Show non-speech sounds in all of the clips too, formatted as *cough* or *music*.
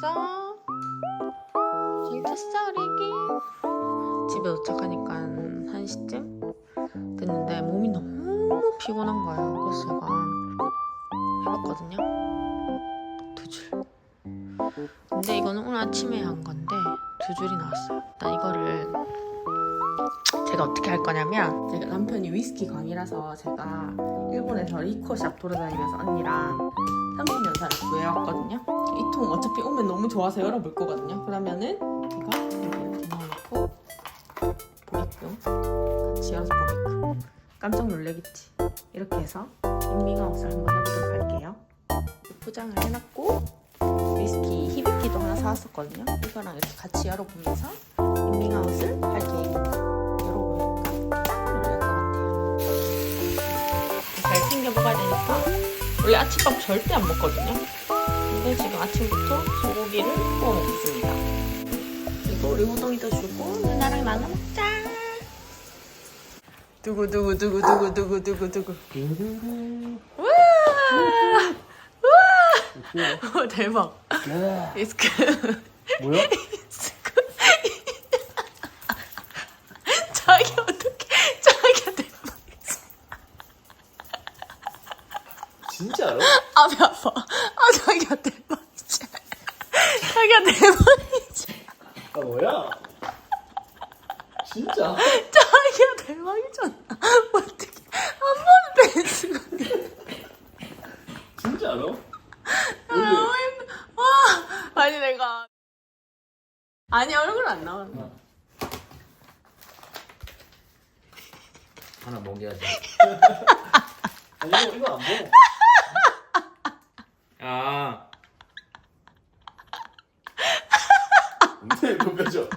잤어? 잘 잤어 우리 애기? 집에 도착하니까 1시쯤 됐는데 몸이 너무 피곤한 거예요 그래서 제가 해봤거든요 두 줄. 근데 이거는 오늘 아침에 한 건데 두 줄이 나왔어요 일단 이거를 제가 어떻게 할 거냐면 제가 남편이 위스키 광이라서 제가 일본에서 리코샵 돌아다니면서 언니랑 30년사를 구해왔거든요. 이통 어차피 오면 너무 좋아서 열어볼 거거든요. 그러면은 제가 이렇게 넣어놓고 보게끔 같이 열어서 보게끔 깜짝 놀래겠지. 이렇게 해서 인밍아웃을 한번 해보도록 할게요. 포장을 해놨고 위스키 히비키도 하나 사왔었거든요. 이거랑 이렇게 같이 열어보면서 인밍아웃을 할 계획입니다. 열어보니까 딱 놀랄 것 같아요. 잘 챙겨 먹어야 되니까 원래 아침밥 절대 안 먹거든요. 근데 지금 아침부터 소고기를 구워 먹습니다. 그리고 우리 호동이도 주고 누나랑 나눠 먹자. 두구 두구 두구 두구 두구 두구 두구. 우와 우와 오, *laughs* 대박. 이스크 뭐야? 이스크. 자기 어떻게 자기가 대박. 진짜로? *laughs* 아, 배 아파. 아, 자기가 대박이지. 자기가 대박이지. 아 뭐야? 진짜? 자기가 대박이잖아. 어떻게 한 번은 댄스가. 진짜로? 아, 너무 힘들. 와. 아니, 내가. 아니, 얼굴 안 나왔나? 하나 먹여야지. 아니 이거, 이거 안 먹어. 아. *laughs* 근데 녹여줘.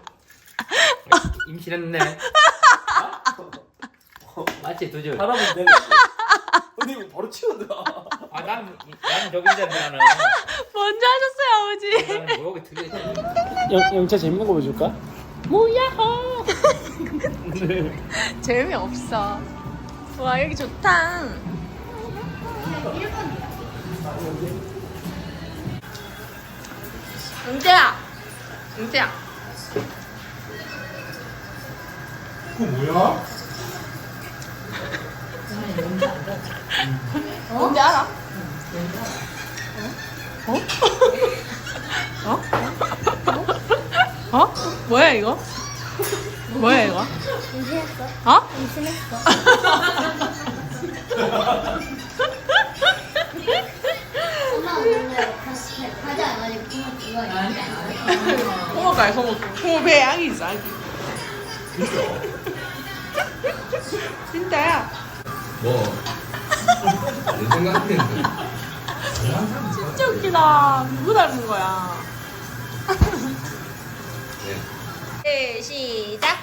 임신했네. 맞지 두 줄. 사람은 되는 근데 이거 바로 치워들어. 아 나는 나는 저긴데 나는. 먼저 하셨어요, 아버지. 나는 뭐가 두 개. 영, 영차 재밌는 거 보여줄까? 뭐야? 재미 없어. 와, 여기 좋다. 은재야! 은재야! 그거 뭐야? 뭔지 알아? 어? 어? 어? 어? 뭐야 이거? 뭐야 이거? 임신했어? 어? 임신했어? *laughs* 않아가지고 부모 그거 있는데 홍어가 홍어 홍어 배양이지 아기. 진짜야? 뭐? 내 생각에는 진짜 웃기다. 누구 닮은 거야? 네, 시작.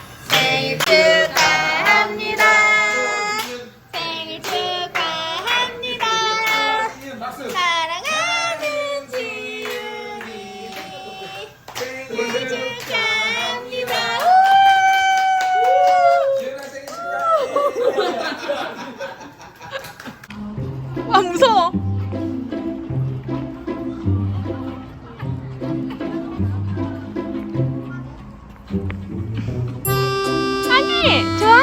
아니 좋아?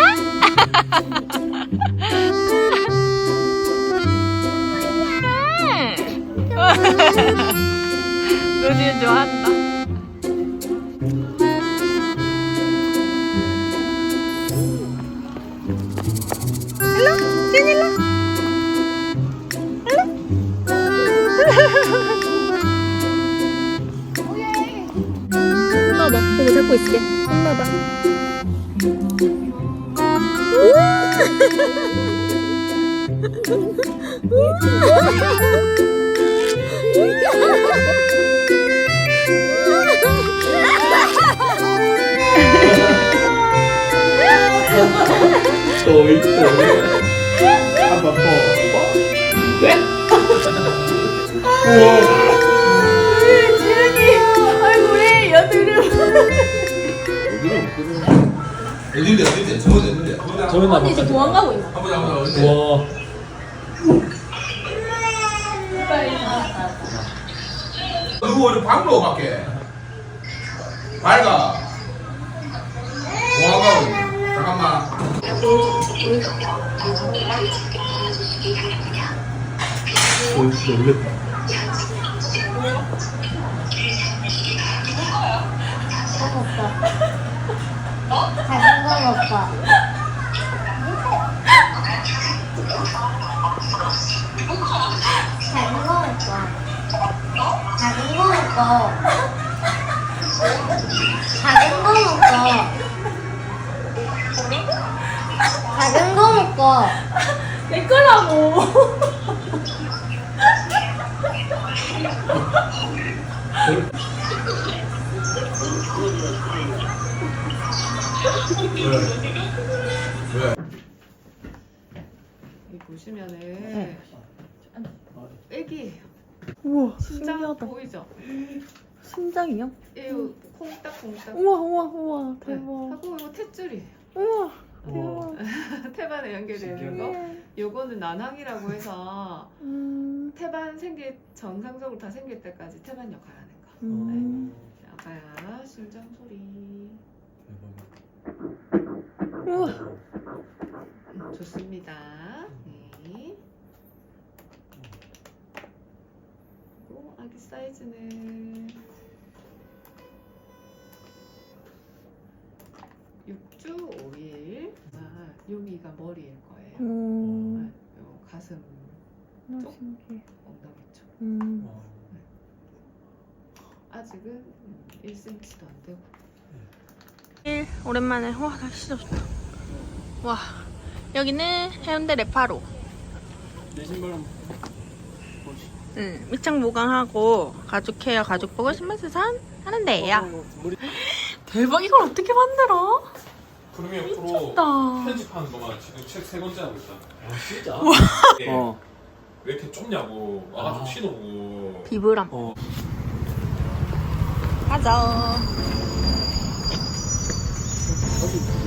*laughs* 노지은 좋아한다. 엄마 봐 엄마 잡고 있을게 엄마 봐또 있고. 한번 더. 우와. 어딘데 어딘데 저거 어딘데 저기 나 이제 도망 가고 있나? 한번 한번 어딘데 우와. 누구 누구 어디 방로 밖에 밝아. 뭐하고? 잠깐만. 어, 진짜 놀랬다. 작은 거 먹어. 작은 거 먹어. 작은 거 먹어. 작은 거 먹어. 작은 거 먹어. 내 거라고. *laughs* 왜? 여기 보시면은 애기예요. 우와 심장 신기하다 보이죠? 심장이요? 이 콩닥 콩닥. 우와 우와 우와 네. 대박 하고 이거 탯줄이에요. 우와 우와. 대박 *laughs* 태반에 연결되는 거. 요거는 난항이라고 해서 음, 태반 생길 정상적으로 다 생길 때까지 태반 역할 하는 거. 음. 아가야 심장 소리. 우와 음, 좋습니다. 네. 그리고 아기 사이즈는 6주 5일. 아, 여기가 머리일 거예요. 음, 아, 요 가슴 너무 신기해 엉덩이 쪽. 음. 아직은 음, 1cm도 안 되고. 오랜만에 와 날씨 진짜 좋다 와 여기는 해운대 레파로 내 신발 한번 보시. 응, 밑창 보강하고 가죽 헤어 가죽 보고 신발 수선 하는 데예요 어, 머리. 대박 이걸 어떻게 만들어? 구름이 옆으로 나 편집하는 거만 지금 책 세 번째 하고 있다. 아 진짜? 네. 어. 왜 이렇게 좁냐고 와가지고 아. 신어보고. 비브람 어. 가자 Okay.